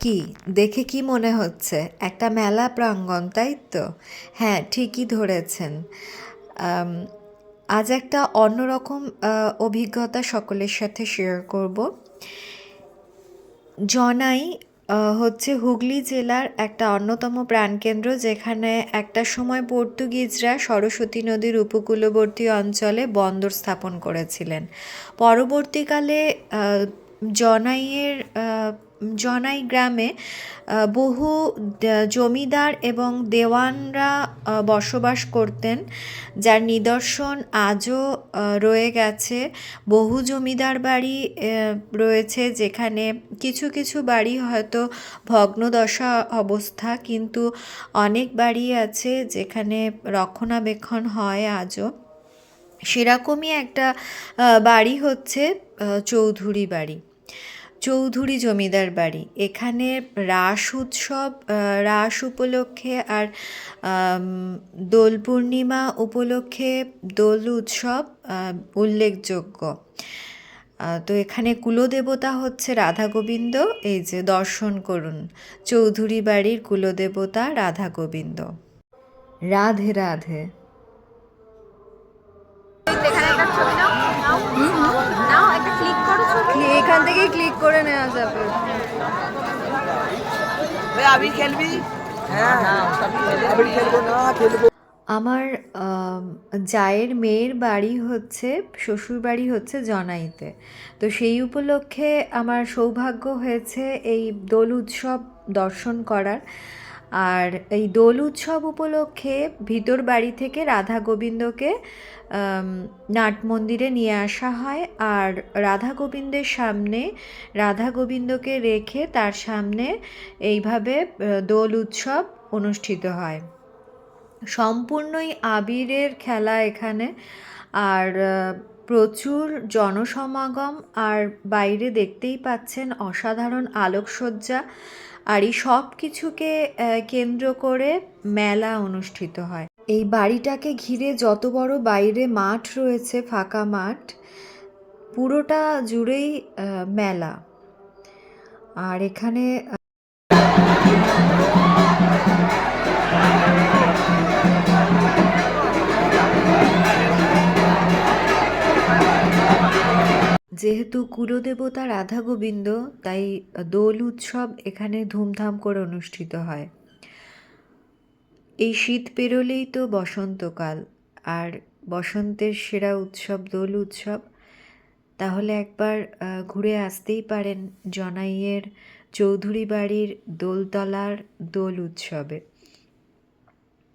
কি? দেখে কি মনে হচ্ছে? একটা মেলা প্রাঙ্গণ, তাই তো? হ্যাঁ ঠিকই ধরেছেন। আজ একটা অন্যরকম অভিজ্ঞতা সকলের সাথে শেয়ার করব। জনাই হচ্ছে হুগলি জেলার একটা অন্যতম প্রাণকেন্দ্র, যেখানে একটা সময় পর্তুগিজরা সরস্বতী নদীর উপকূলবর্তী অঞ্চলে বন্দর স্থাপন করেছিলেন। পরবর্তীকালে জনাইয়ের জনাই গ্রামে বহু জমিদার এবং দেওয়ানরা বসবাস করতেন, যার নিদর্শন আজও রয়ে গেছে। বহু জমিদার বাড়ি রয়েছে যেখানে কিছু কিছু বাড়ি হয়তো ভগ্নদশা অবস্থা, কিন্তু অনেক বাড়ি আছে যেখানে রক্ষণাবেক্ষণ হয় আজও। সেরকমই একটা বাড়ি হচ্ছে চৌধুরী বাড়ি। চৌধুরী জমিদার বাড়ি। এখানে রাস উৎসব রাস উপলক্ষে আর দোল পূর্ণিমা উপলক্ষে দোল উৎসব উল্লেখযোগ্য। তো এখানে কুলদেবতা হচ্ছে রাধা গোবিন্দ এই যে দর্শন করুন। চৌধুরী বাড়ির কুলদেবতা রাধা গোবিন্দ রাধে রাধে। ক্লিক করে নেওয়া যাবে। আবির খেলবি? হ্যাঁ, আমার জায়ের মেয়ের বাড়ি হচ্ছে শ্বশুর বাড়ি হচ্ছে জনাইতে। তো সেই উপলক্ষে আমার সৌভাগ্য হয়েছে এই দোল উৎসব দর্শন করার। আর এই দোল উৎসব উপলক্ষে ভিতর বাড়ি থেকে রাধা গোবিন্দকে নাট মন্দিরে নিয়ে আসা হয়। আর রাধা গোবিন্দের সামনে, রাধা গোবিন্দকে রেখে তার সামনে এইভাবে দোল উৎসব অনুষ্ঠিত হয়। সম্পূর্ণই আবিরের খেলা এখানে। আর প্রচুর জনসমাগম। আর বাইরে দেখতেই পাচ্ছেন অসাধারণ আলোকসজ্জা। আর এই সব কিছুকে কেন্দ্র করে মেলা অনুষ্ঠিত হয়। এই বাড়িটাকে ঘিরে যত বড় বাইরে মাঠ রয়েছে, ফাঁকা মাঠ, পুরোটা জুড়েই মেলা। আর এখানে যেহেতু কুলদেবতা রাধা গোবিন্দ তাই দোল উৎসব এখানে ধুমধাম করে অনুষ্ঠিত হয়। এই শীত পেরোলেই তো বসন্তকাল, আর বসন্তের সেরা উৎসব দোল উৎসব। তাহলে একবার ঘুরে আসতেই পারেন জনাইয়ের চৌধুরী বাড়ির দোলতলার দোল উৎসবে।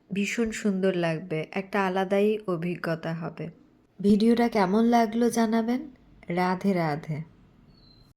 ভীষণ সুন্দর লাগবে, একটা আলাদাই অভিজ্ঞতা হবে। ভিডিওটা কেমন লাগল জানাবেন? রাধে রাধে